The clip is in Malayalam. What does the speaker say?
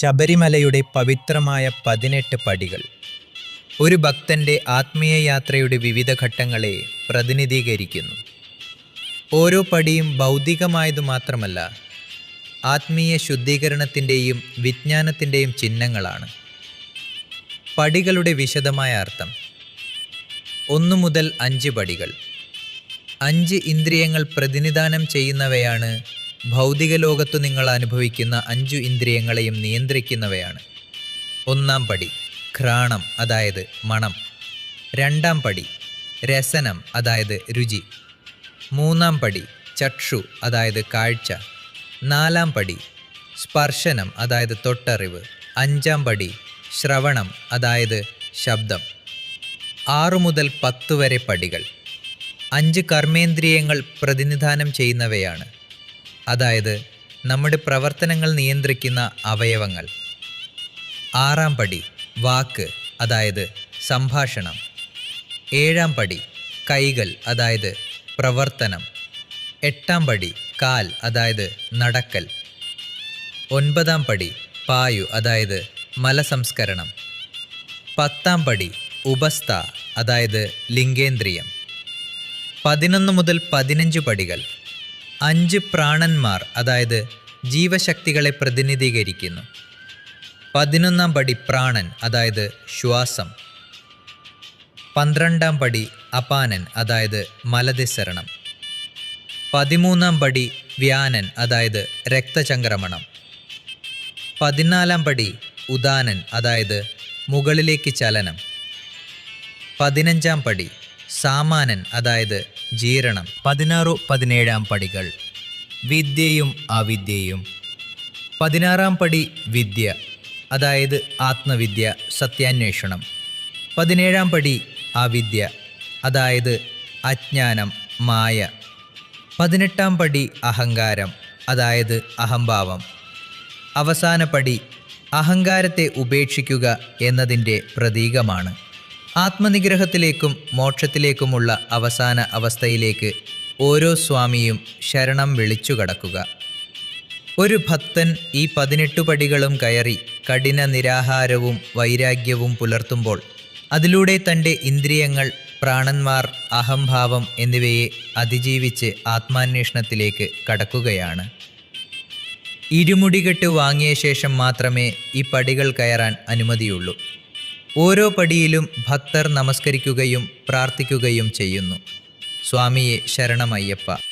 ശബരിമലയുടെ പവിത്രമായ പതിനെട്ട് പടികൾ. ഒരു ഭക്തന്റെ ആത്മീയ യാത്രയുടെ വിവിധ ഘട്ടങ്ങളെ പ്രതിനിധീകരിക്കുന്നു. ഓരോ പടിയും ഭൗതികമായതു മാത്രമല്ല ആത്മീയ ശുദ്ധീകരണത്തിന്റെയും വിജ്ഞാനത്തിന്റെയും ചിഹ്നങ്ങളാണ്. പടികളുടെ വിശദമായ അർത്ഥം. ഒന്നു മുതൽ അഞ്ച് പടികൾ. അഞ്ച് ഇന്ദ്രിയങ്ങൾ പ്രതിനിധാനം ചെയ്യുന്നവയാണ് ഭൗതിക ലോകത്തു നിങ്ങൾ അനുഭവിക്കുന്ന അഞ്ചു ഇന്ദ്രിയങ്ങളെയും നിയന്ത്രിക്കുന്നവയാണ്. ഒന്നാം പടി ഘ്രാണം അതായത് മണം. രണ്ടാം പടി രസനം അതായത് രുചി. മൂന്നാം പടി ചക്ഷു അതായത് കാഴ്ച. നാലാം പടി സ്പർശനം അതായത് തൊട്ടറിവ്. അഞ്ചാം പടി ശ്രവണം അതായത് ശബ്ദം. ആറു മുതൽ പത്ത് വരെ പടികൾ. അഞ്ച് കർമ്മേന്ദ്രിയങ്ങൾ പ്രതിനിധാനം ചെയ്യുന്നവയാണ്. അതായത് നമ്മുടെ പ്രവർത്തനങ്ങൾ നിയന്ത്രിക്കുന്ന അവയവങ്ങൾ. ആറാം പടി വാക്ക് അതായത് സംഭാഷണം. ഏഴാം പടി കൈകൾ അതായത് പ്രവർത്തനം. എട്ടാം പടി കാൽ അതായത് നടക്കൽ. ഒൻപതാം പടി പായു അതായത് മലസംസ്കരണം. പത്താം പടി ഉപസ്ഥ അതായത് ലിംഗേന്ദ്രിയം. പതിനൊന്ന് മുതൽ പതിനഞ്ച് പടികൾ. അഞ്ച് പ്രാണന്മാർ അതായത് ജീവശക്തികളെ പ്രതിനിധീകരിക്കുന്നു. പതിനൊന്നാം പടി പ്രാണൻ അതായത് ശ്വാസം. പന്ത്രണ്ടാം പടി അപാനൻ അതായത് മലതിസരണം. പതിമൂന്നാം പടി വ്യാനൻ അതായത് രക്തചംക്രമണം. പതിനാലാം പടി ഉദാനൻ അതായത് മുകളിലേക്ക് ചലനം. പതിനഞ്ചാം പടി സാമാനൻ അതായത് ജീരണം. പതിനാറു പതിനേഴാം പടികൾ. വിദ്യയും അവിദ്യയും. പതിനാറാം പടി വിദ്യ അതായത് ആത്മവിദ്യ സത്യാന്വേഷണം. പതിനേഴാം പടി അവിദ്യ അതായത് അജ്ഞാനം മായ. പതിനെട്ടാം പടി അഹങ്കാരം അതായത് അഹംഭാവം. അവസാന പടി അഹങ്കാരത്തെ ഉപേക്ഷിക്കുക എന്നതിന്റെ പ്രതീകമാണ്. ആത്മനിഗ്രഹത്തിലേക്കും മോക്ഷത്തിലേക്കുമുള്ള അവസാന അവസ്ഥയിലേക്ക് ഓരോ സ്വാമിയും ശരണം വിളിച്ചു കടക്കുക. ഒരു ഭക്തൻ ഈ പതിനെട്ട് പടികളും കയറി കഠിന നിരാഹാരവും വൈരാഗ്യവും പുലർത്തുമ്പോൾ അതിലൂടെ തന്റെ ഇന്ദ്രിയങ്ങൾ പ്രാണന്മാർ അഹംഭാവം എന്നിവയെ അതിജീവിച്ച് ആത്മാന്വേഷണത്തിലേക്ക് കടക്കുകയാണ്. ഇരുമുടികെട്ട് വാങ്ങിയ ശേഷം മാത്രമേ ഈ പടികൾ കയറാൻ അനുമതിയുള്ളൂ. ഓരോ പടിയിലും ഭക്തർ നമസ്കരിക്കുകയും പ്രാർത്ഥിക്കുകയും ചെയ്യുന്നു. സ്വാമിയെ ശരണമയ്യപ്പ.